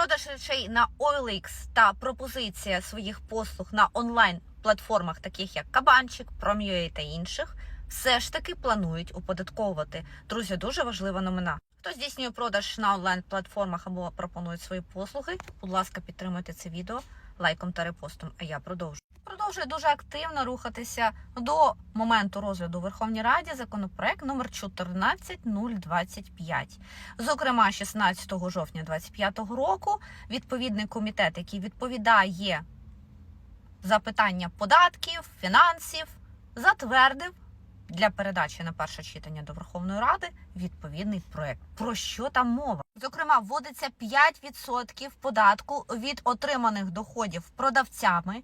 Продаж речей на OLX та пропозиція своїх послуг на онлайн платформах, таких як Кабанчик, Prom.ua та інших, все ж таки планують оподатковувати. Друзі, дуже важлива номена. Хто здійснює продаж на онлайн платформах або пропонує свої послуги? Будь ласка, підтримуйте це відео лайком та репостом. А я продовжую. Продовжує дуже активно рухатися до моменту розгляду у Верховній Раді законопроект номер 14025. Зокрема, 16 жовтня 2025 року відповідний комітет, який відповідає за питання податків, фінансів, затвердив для передачі на перше читання до Верховної Ради відповідний проект. Про що там мова? Зокрема, вводиться 5% податку від отриманих доходів продавцями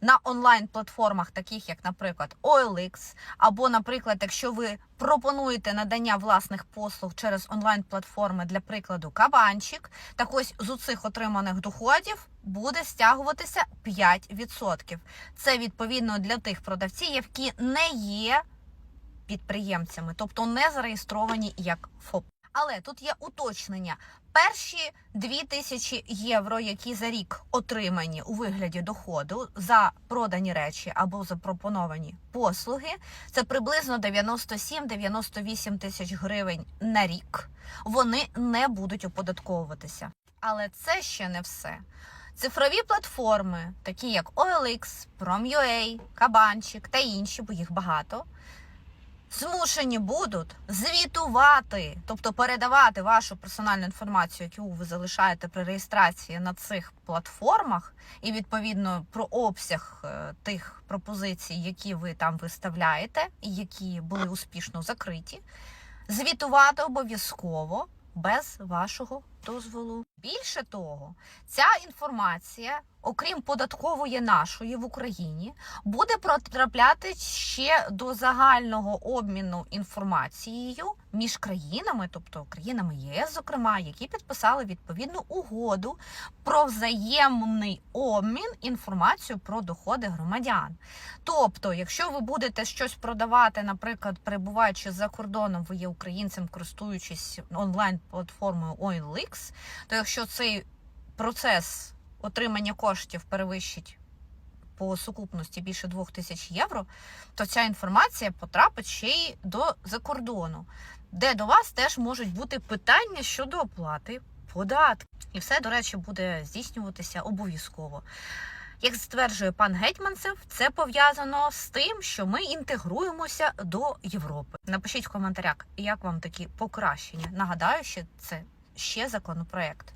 на онлайн-платформах, таких як, наприклад, OLX, або, наприклад, якщо ви пропонуєте надання власних послуг через онлайн-платформи, для прикладу, кабанчик, так ось з оцих отриманих доходів буде стягуватися 5%. Це відповідно для тих продавців, які не є підприємцями, тобто не зареєстровані як ФОП. Але тут є уточнення. Перші 2000 євро, які за рік отримані у вигляді доходу за продані речі або запропоновані послуги, це приблизно 97-98 тисяч гривень на рік. Вони не будуть оподатковуватися. Але це ще не все. Цифрові платформи, такі як OLX, Prom.ua, Кабанчик та інші, бо їх багато, змушені будуть звітувати, тобто передавати вашу персональну інформацію, яку ви залишаєте при реєстрації на цих платформах, і відповідно про обсяг е, тих пропозицій, які ви там виставляєте, і які були успішно закриті, звітувати обов'язково без вашого дозволу. Більше того, ця інформація, окрім податкової нашої в Україні, буде потрапляти ще до загального обміну інформацією між країнами, тобто країнами ЄС, зокрема, які підписали відповідну угоду про взаємний обмін інформацією про доходи громадян. Тобто, якщо ви будете щось продавати, наприклад, перебуваючи за кордоном, ви є українцем, користуючись онлайн-платформою OLX, то якщо цей процес отримання коштів перевищить по сукупності більше 2000 євро, то ця інформація потрапить ще й до закордону, де до вас теж можуть бути питання щодо оплати податків. І все, до речі, буде здійснюватися обов'язково. Як стверджує пан Гетьманцев, це пов'язано з тим, що ми інтегруємося до Європи. Напишіть в коментарях, як вам такі покращення. Нагадаю, що це ще законопроект.